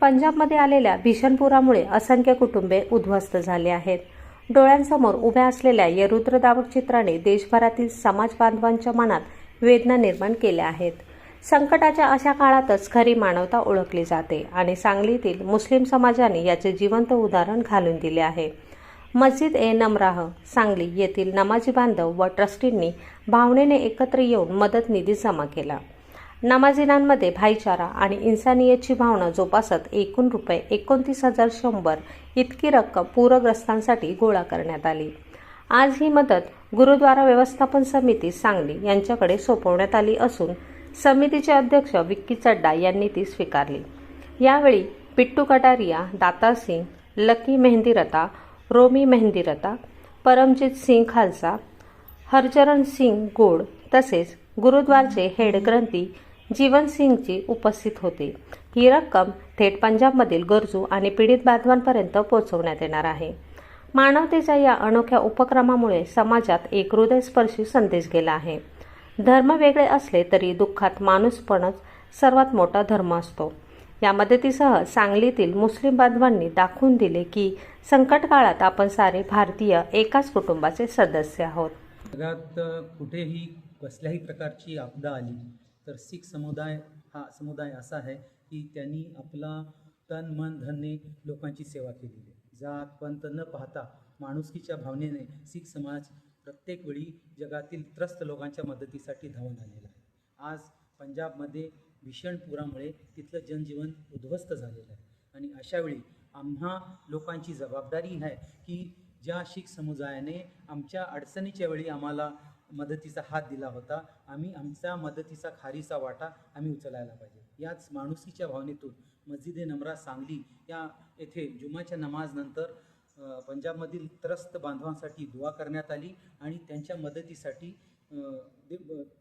पंजाबमध्ये आलेल्या भीषण पुरामुळे असंख्य कुटुंबे उद्ध्वस्त झाली आहेत. डोळ्यांसमोर उभ्या असलेल्या या रुद्रदावक चित्राने देशभरातील समाज बांधवांच्या मनात वेदना निर्माण केल्या आहेत. संकटाच्या अशा काळातच खरी मानवता ओळखली जाते आणि सांगलीतील मुस्लिम समाजाने याचे जिवंत उदाहरण घालून दिले आहे. मस्जिद ए नमराह सांगली येथील नमाजी बांधव व ट्रस्टींनी भावनेने एकत्र येऊन मदत निधी जमा केला. नमाजीनांमध्ये भाईचारा आणि इन्सानियतची भावना जोपासत एकूण रुपये एकोणतीस हजार शंभर इतकी रक्कम पूरग्रस्तांसाठी गोळा करण्यात आली. आज ही मदत गुरुद्वारा व्यवस्थापन समिती सांगली यांच्याकडे सोपवण्यात आली असून समितीचे अध्यक्ष विक्की चड्डा यांनी ती स्वीकारली. यावेळी पिट्टू कटारिया दाता सिंग लकी मेहंदीरता रोमी मेहंदीरता परमजित सिंग खालसा हरचरण सिंग गोड तसेच गुरुद्वारचे हेड ग्रंथी जीवनसिंगजी उपस्थित होते. ही रक्कम थेट पंजाबमधील गरजू आणि पीडित बांधवांपर्यंत पोहोचवण्यात येणार आहे. मानवतेच्या या अनोख्या उपक्रमामुळे समाजात एक हृदयस्पर्शी संदेश गेला आहे. धर्म वेगळे असले तरी दुःखात माणूसपणच सर्वात मोठा धर्म असतो. या मदतीसह सांगलीतील मुस्लिम बांधवांनी दाखवून दिले की संकट काळात आपण सारे भारतीय एकाच कुटुंबाचे सदस्य आहोत. जगात कुठेही कसल्याही प्रकारची आपदा आली तर शीख समुदाय हा समुदाय असा आहे की त्यांनी आपला तन मन धनने लोकांची सेवा केलेली आहे. जात पंत न पाहता माणुसकीच्या भावनेने शीख समाज प्रत्येक वेळी जगातील त्रस्त लोकांच्या मदतीसाठी धावून आलेला आहे. आज पंजाबमध्ये भीषण पुरामुळे तिथलं जनजीवन उद्ध्वस्त झालेलं आहे. आणि अशावेळी आम्हा लोकांची जबाबदारी आहे की ज्या शीख समुदायाने आमच्या अडचणीच्या वेळी आम्हाला मदतीचा हात दिला होता. आम्ही आमच्या मदतीचा खारीचा वाटा आम्ही उचलायला पाहिजे. याच माणुसकीच्या भावनेतून मस्जिद ए नमरा सांगली या येथे जुमाच्या नमाजनंतर पंजाबमधील त्रस्त बांधवांसाठी दुवा करण्यात आली आणि त्यांच्या मदतीसाठी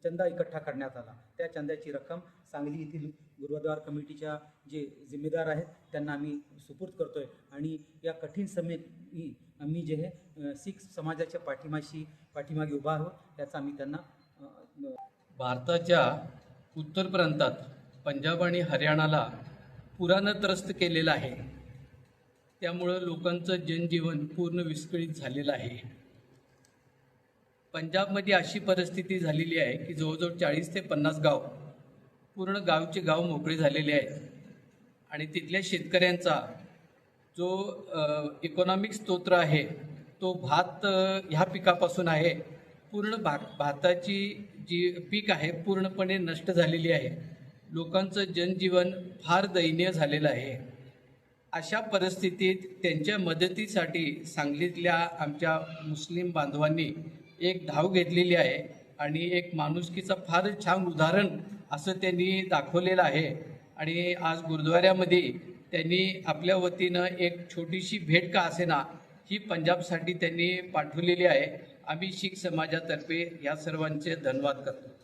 चंदा इकठ्ठा करण्यात आला. त्या चंद्याची रक्कम सांगली येथील गुरुद्वार कमिटीच्या जे जिम्मेदार आहेत त्यांना आम्ही सुपूर्द करतोय. आणि या कठीण समयी आम्ही जे हे अ, शीख समाजाच्या पाठीमाशी पाठीमागे उभा आहोत याचा आम्ही त्यांना भारताच्या उत्तर प्रांतात पंजाब आणि हरियाणाला पुरानं त्रस्त केलेलं आहे. त्यामुळं लोकांचं जनजीवन पूर्ण विस्कळीत झालेलं आहे. पंजाबमध्ये अशी परिस्थिती झालेली आहे की जवळजवळ चाळीस ते पन्नास गाव पूर्ण गावचे गाव मोकळे झालेले आहेत. आणि तिथल्या शेतकऱ्यांचा जो इकॉनॉमिक स्तोत्र आहे तो भात ह्या पिकापासून आहे. पूर्ण भा भाताची जी पीक आहे पूर्णपणे नष्ट झालेली आहे. लोकांचं जनजीवन फार दयनीय झालेलं आहे. अशा परिस्थितीत त्यांच्या मदतीसाठी सांगलीतल्या आमच्या मुस्लिम बांधवांनी एक धाव घेतलेली आहे आणि एक माणुसकीचं फार छान उदाहरण असं त्यांनी दाखवलेलं आहे. आणि आज गुरुद्वाऱ्यामध्ये त्यांनी आपल्या वतीनं एक छोटीशी भेट का असेना ही पंजाबसाठी त्यांनी पाठवलेली आहे. आम्ही शीख समाजातर्फे या सर्वांचे धन्यवाद करतो.